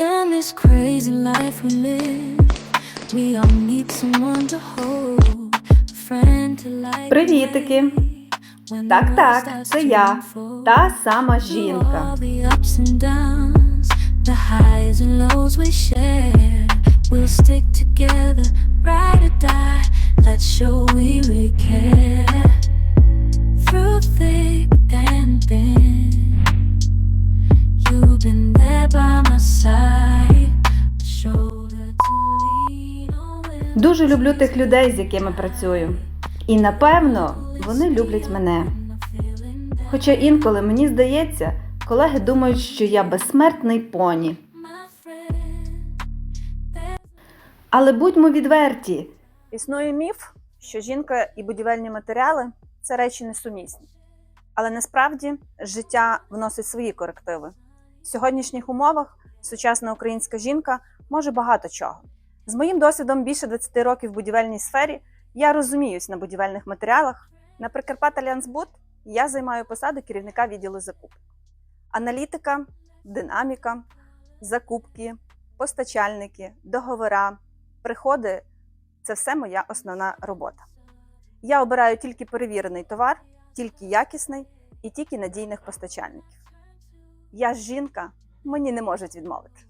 In this crazy life we live, we all need someone to hold, a friend to like. Привітики! Так, так, це я, та сама жінка. the highs and lows we share. We'll stick together, you've there by my side, shoulder to lean on. when Дуже люблю тих людей, з якими працюю. І напевно вони люблять мене. Хоча інколи мені здається, колеги думають, що я безсмертний поні. Але будьмо відверті. Існує міф, що жінка і будівельні матеріали це речі несумісні. Але насправді життя вносить свої корективи. В сьогоднішніх умовах сучасна українська жінка може багато чого. З моїм досвідом більше 20 років в будівельній сфері я розуміюсь на будівельних матеріалах. На Прикарпат я займаю посаду керівника відділу закупок. Аналітика, динаміка, закупки, постачальники, договора, приходи це все моя основна робота. Я обираю тільки перевірений товар, тільки якісний і тільки надійних постачальників. Я жінка, мені не можуть відмовити.